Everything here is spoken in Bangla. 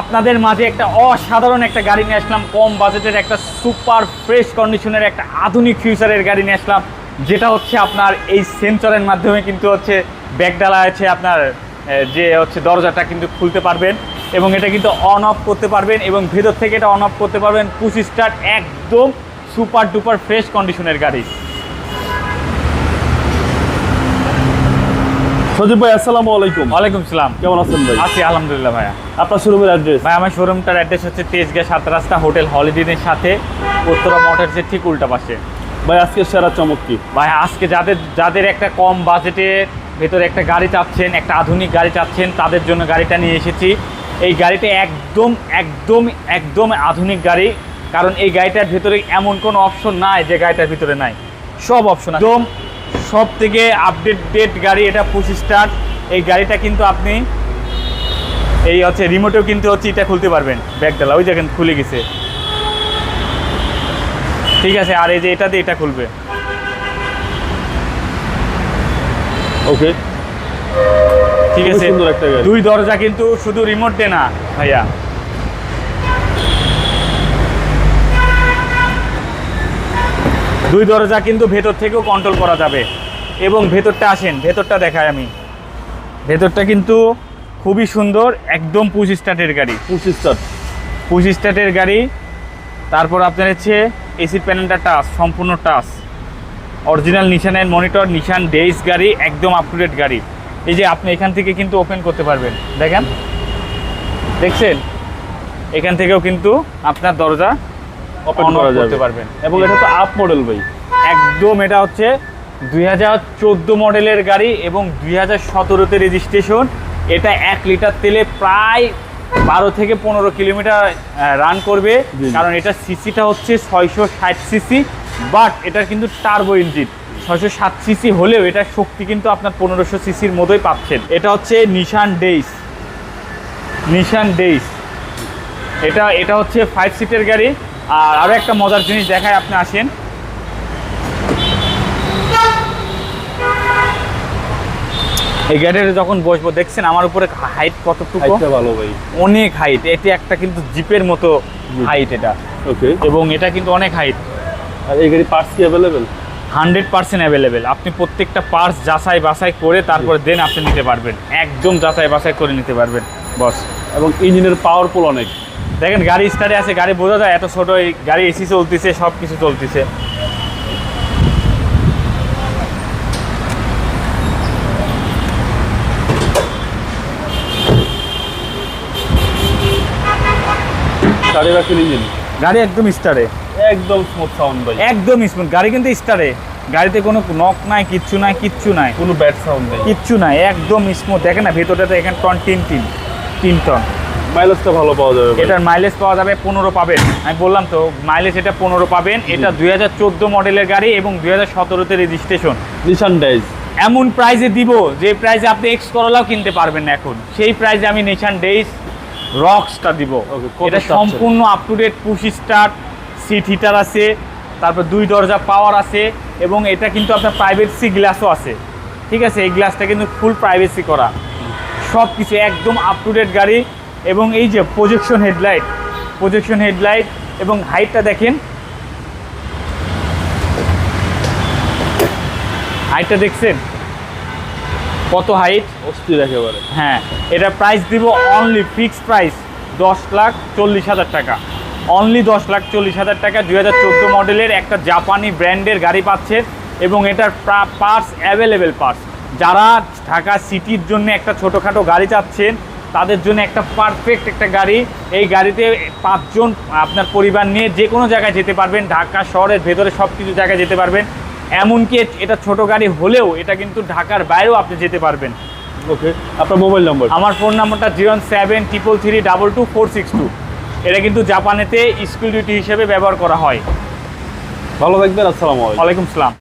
আপনাদের মাঝে একটা অসাধারণ একটা গাড়ি নিয়ে আসলাম, কম বাজেটের একটা সুপার ফ্রেশ কন্ডিশনের একটা আধুনিক ফিউচারের গাড়ি নিয়ে আসলাম, যেটা হচ্ছে আপনার এই সেন্সরের মাধ্যমে কিন্তু হচ্ছে ব্যাগডালা আছে, আপনার যে হচ্ছে দরজাটা কিন্তু খুলতে পারবেন এবং এটা কিন্তু অন অফ করতে পারবেন এবং ভেতর থেকে এটা অন অফ করতে পারবেন, পুশ স্টার্ট একদম সুপার ডুপার ফ্রেশ কন্ডিশনের গাড়ি। সজীব ভাই আসসালামু আলাইকুম। ওয়ালাইকুম সালাম। কেমন আছেন ভাই? আছি আলহামদুলিল্লাহ ভাইয়া। আপনার শোরুমের অ্যাড্রেস ভাই আমার শোরুমটার অ্যাড্রেস হচ্ছে তেজগাঁ সাত রাস্তা হোটেল হলিডেনের সাথে উত্তরা মোটরসের ঠিক উল্টা পাশে। ভাই আজকে সেরা চমক কি? ভাই আজকে যাদের যাদের একটা কম বাজেটের ভেতরে একটা গাড়ি চাচ্ছেন একটা আধুনিক গাড়ি চাচ্ছেন তাদের জন্য গাড়িটা নিয়ে এসেছি। এই গাড়িটা একদম একদম একদম আধুনিক গাড়ি কারণ এই গাড়িটার ভেতরে এমন কোনো অপশন নাই যে গাড়িটার ভিতরে নাই। সব অপশন একদম সব থেকে আপডেট গাড়ি এটা পুশ স্টার্ট এই গাড়িটা কিন্তু আপনি এই হচ্ছে রিমোটেও কিন্তু হচ্ছে এটা খুলতে পারবেন ব্যাগডালা ওই দেখেন খুলে গেছে। ঠিক আছে আর এই যে এটা দিয়ে এটা খুলবে। ওকে ঠিক আছে দুই দরজা কিন্তু শুধু রিমোট দে না ভাইয়া। দুই দরজা কিন্তু ভেতর থেকেও কন্ট্রোল করা যাবে। এবং ভেতরটা আসেন ভেতরটা দেখায় আমি। ভেতরটা কিন্তু খুবই সুন্দর একদম পুশ স্টার্টের গাড়ি। পঁচিশ স্টার পুশ স্টার্টের গাড়ি তারপর আপনার হচ্ছে এসির প্যানেলটা টাচ সম্পূর্ণ টাচ অরিজিনাল নিশানের মনিটর নিশান ডেইস গাড়ি একদম আপ টু ডেট গাড়ি। এই যে আপনি এখান থেকে কিন্তু ওপেন করতে পারবেন। দেখেন? দেখছেন? এখান থেকেও কিন্তু আপনার দরজা ওপেন করা করতে যাবে। পারবেন। এবং এটা তো আপ মডেল ভাই। একদম এটা হচ্ছে দুই হাজার চোদ্দ মডেলের গাড়ি এবং দুই হাজার সতেরোতে রেজিস্ট্রেশন এটা এক লিটার তেলে প্রায় বারো থেকে পনেরো কিলোমিটার রান করবে। কারণ এটা সিসিটা হচ্ছে ছয়শো ষাট সিসি বাট এটার কিন্তু টার্বো ইঞ্জিন ছয়শো সাত সিসি হলেও এটার শক্তি কিন্তু আপনার পনেরোশো সিসির মতোই পাচ্ছেন। এটা হচ্ছে নিশান ডেইস নিশান ডেইস এটা এটা হচ্ছে ফাইভ সিটের গাড়ি। আর আরও একটা মজার জিনিস দেখায় আপনি আসেন। এই গাড়িতে যখন বসবো দেখছেন আমার উপরে হাইট কতটুকু? ভালো ভাই। অনেক হাইট এটি একটা কিন্তু জিপের মতো হাইট এটা। ওকে এবং এটা কিন্তু অনেক হাইট আর এই গাড়ি পার্টস কি অ্যাভেলেবেল হান্ড্রেড পার্সেন্ট অ্যাভেলেবেল আপনি প্রত্যেকটা পার্টস যাচাই বাছাই করে তারপরে দেন আপনি নিতে পারবেন। একদম যাচাই বাছাই করে নিতে পারবেন। বস। এবং ইঞ্জিনের পাওয়ারফুল অনেক। দেখেন গাড়ি স্টার্টে আছে গাড়ি বোঝা যায় এত ছোট এই গাড়ি এসি চলতেছে সব কিছু চলতেছে রাখেন ইঞ্জিন গাড়ি একদম স্টারে একদম স্মুথ সাউন্ড ভাই। একদম স্মুথ গাড়ি কিন্তু স্টারে গাড়িতে কোনো নক নাই কিচ্ছু নাই কিচ্ছু নাই। কোনো ব্যাড সাউন্ড নেই। কিচ্ছু নাই একদম স্মুথ দেখেন না ভেতরটাতে এখানে টন তিন তিন তিন টন। মাইলেজটা ভালো পাওয়া যাবে। এটার মাইলেজ পাওয়া যাবে পনেরো পাবেন। আমি বললাম তো মাইলেজ এটা পনেরো পাবেন। এটা দুই হাজার চোদ্দ মডেলের গাড়ি এবং দুই হাজার সতেরোতে রেজিস্ট্রেশন। নিশান ডাইজ এমন প্রাইজে দিব যে প্রাইজে আপনি এক্স করলাও কিনতে পারবেন না এখন। সেই প্রাইজে আমি নেশান ডেইস রক্সটা দিব। এটা সম্পূর্ণ up to date push start seat heater আছে তারপর দুই দরজা পাওয়ার আছে এবং এটা কিন্তু আপনার প্রাইভেসি গ্লাসও আছে। ঠিক আছে এই গ্লাসটা কিন্তু ফুল প্রাইভেসি করা। সব কিছু একদম আপ টু ডেট গাড়ি এবং এই যে প্রজেকশন হেডলাইট প্রজেকশন হেডলাইট এবং হাইটটা দেখেন। হাইটটা দেখছেন? কত হাইট অস্থির একেবারে। হ্যাঁ এটা প্রাইস দিব অনলি ফিক্সড প্রাইস দশ লাখ চল্লিশ হাজার টাকা। অনলি দশ লাখ চল্লিশ হাজার টাকা দুই হাজার চোদ্দ মডেলের একটা জাপানি ব্র্যান্ডের গাড়ি পাচ্ছেন এবং এটার পার্টস অ্যাভেলেবেল পার্টস যারা ঢাকা সিটির জন্য একটা ছোটোখাটো গাড়ি চাচ্ছেন তাদের জন্য একটা পারফেক্ট একটা গাড়ি। এই গাড়িতে পাঁচজন আপনার পরিবার নিয়ে যে কোনো জায়গায় যেতে পারবেন ঢাকা শহরের ভেতরে সব কিছু জায়গায় যেতে পারবেন। এমনকি এটা ছোট গাড়ি হলেও এটা কিন্তু ঢাকার বাইরেও আপনি যেতে পারবেন। ওকে আপনার মোবাইল নাম্বার আমার ফোন নাম্বারটা zero seven triple three double two four six two এটা কিন্তু জাপানেতে স্কুল ডিউটি হিসেবে ব্যবহার করা হয়। ভালো থাকবেন আসসালামু আলাইকুম। ওয়ালাইকুম সালাম।